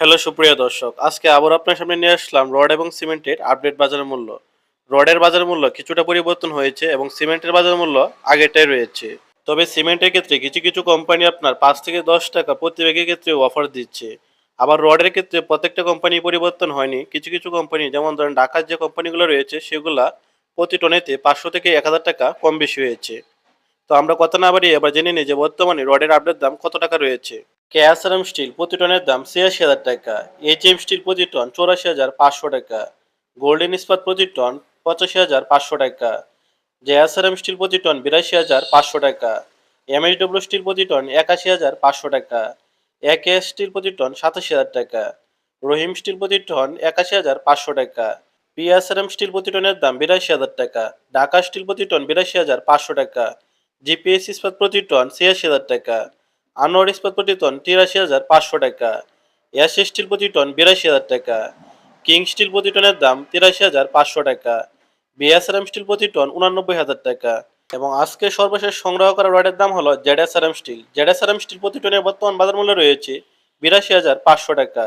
Hello, সুপ্রিয় দর্শক, আজকে আবার আপনার সামনে নিয়ে আসলাম রড এবং সিমেন্টের আপডেট বাজার মূল্য। রডের বাজার মূল্য কিছুটা পরিবর্তন হয়েছে এবং সিমেন্টের বাজার মূল্য আগেরটাই রয়েছে। তবে সিমেন্টের ক্ষেত্রে কিছু কিছু কোম্পানি আপনার পাঁচ থেকে দশ টাকা প্রতি ব্যাগের ক্ষেত্রে অফার দিচ্ছে। আবার রডের ক্ষেত্রে প্রত্যেকটা কোম্পানি পরিবর্তন হয়নি। কিছু কিছু কোম্পানি, যেমন ধরেন ঢাকার যে কোম্পানিগুলো রয়েছে, সেগুলা প্রতি টনেতে পাঁচশো থেকে এক হাজার টাকা কম বেশি হয়েছে। তো আমরা কথা না বাড়িয়ে এবার জেনে নিই যে বর্তমানে রডের আপডেট দাম কত টাকা রয়েছে। কেয়াসারাম স্টিল প্রতি টনের দাম ছিয়াশি হাজার টাকা এইচ এম স্টিল প্রতি টন চৌরাশি হাজার পাঁচশো টাকা, গোল্ডেন ইস্পাত প্রতি টন পঁচাশি হাজার পাঁচশো টাকা, জেয়াসারাম স্টিল প্রতি টন বিরাশি হাজার পাঁচশো টাকা, এমএইচডব্লিউ স্টিল প্রতি টন একাশি হাজার পাঁচশো টাকা এক স্টিল প্রতি টন সাতাশি হাজার টাকা, রহিম স্টিল প্রতি টন একাশি হাজার পাঁচশো টাকা পিএসআরএম স্টিল প্রতি টনের দাম বিরাশি হাজার টাকা, ঢাকা স্টিল প্রতি টন বিরাশি হাজার পাঁচশো টাকা, জিপিএস ইস্পাত প্রতি টন ছিয়াশি হাজার টাকা আনোয়ার ইস্পাত প্রতি টন তিরাশি হাজার পাঁচশো টাকা। এস স্টিল প্রতি টন বিরাশি হাজার টাকা। কিং স্টিল প্রতি টনের দাম তিরাশি হাজার পাঁচশো টাকা। বিএসআরএম স্টিল প্রতি টন উনানব্বই হাজার টাকা। এবং আজকে সর্বশেষ সংগ্রহ করা রডের দাম হলো জেডএসআরএম স্টিল। জেডএসআরএম স্টিল প্রতি টনের বর্তমান বাজার মূল্য রয়েছে বিরাশি হাজার পাঁচশো টাকা।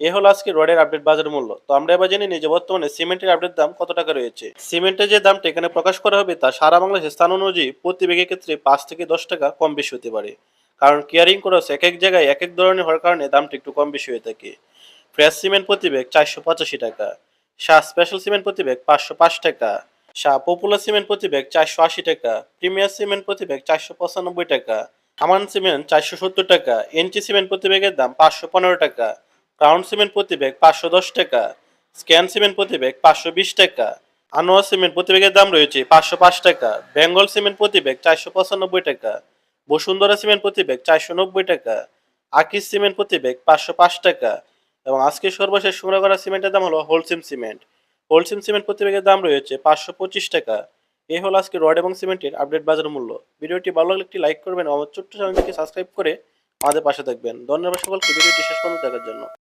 এ হলো আজকে রডের আপডেট বাজার মূল্য। তো আমরা এবার জেনে যে বর্তমানে সিমেন্টের আপডেট দাম কত টাকা রয়েছে। সিমেন্টের যে দামটা এখানে প্রকাশ করা হবে তা সারা বাংলাদেশের স্থান অনুযায়ী প্রতি ব্যাগের ক্ষেত্রে পাঁচ থেকে দশ টাকা কম বেশি হতে পারে। কারণ কেয়ারিং খরচ এক এক জায়গায় এক এক ধরনের হওয়ার কারণে দামটা একটু কম বেশি হয়ে থাকে। ফ্রেশ সিমেন্ট প্রতি ব্যাগ চারশো পঁচাশি টাকা। শাহ স্পেশাল সিমেন্ট প্রতি ব্যাগ পাঁচশো পাঁচ টাকা। শাহ পপুলার সিমেন্ট প্রতি ব্যাগ চারশো আশি টাকা। প্রিমিয়ার সিমেন্ট প্রতি ব্যাগ চারশো পঁচানব্বই টাকা। আমান সিমেন্ট চারশো সত্তর টাকা। এনটি সিমেন্ট প্রতি ব্যাগের দাম পাঁচশো পনেরো টাকা। ক্রাউন সিমেন্ট প্রতি ব্যাগ পাঁচশো দশ টাকা। স্ক্যান সিমেন্ট প্রতি ব্যাগ পাঁচশো বিশ টাকা। আনোয়া সিমেন্ট প্রতি ব্যাগের দাম রয়েছে পাঁচশো পাঁচ টাকা। বেঙ্গল সিমেন্ট প্রতি ব্যাগ চারশো পঁচানব্বই টাকা। বসুন্ধরা সিমেন্ট প্রতি ব্যাগ চারশো নব্বই টাকা আকিস সিমেন্ট প্রতি ব্যাগ পাঁচশো পাঁচ টাকা এবং আজকে সর্বশেষ করা সিমেন্টের দাম হলো হোলসিম সিমেন্ট। হোলসিম সিমেন্ট প্রতি ব্যাগের দাম রয়েছে পাঁচশো পঁচিশ টাকা। এই হলো আজকে রড এবং সিমেন্টের আপডেট বাজার মূল্য। ভিডিওটি ভালো লাগলে একটি লাইক করবেন আমার ছোট্ট চ্যানেলটিকে সাবস্ক্রাইব করে আমাদের পাশে থাকবেন। ধন্যবাদ সকলকে, ভিডিওটি শেষ পর্যন্ত দেখার জন্য।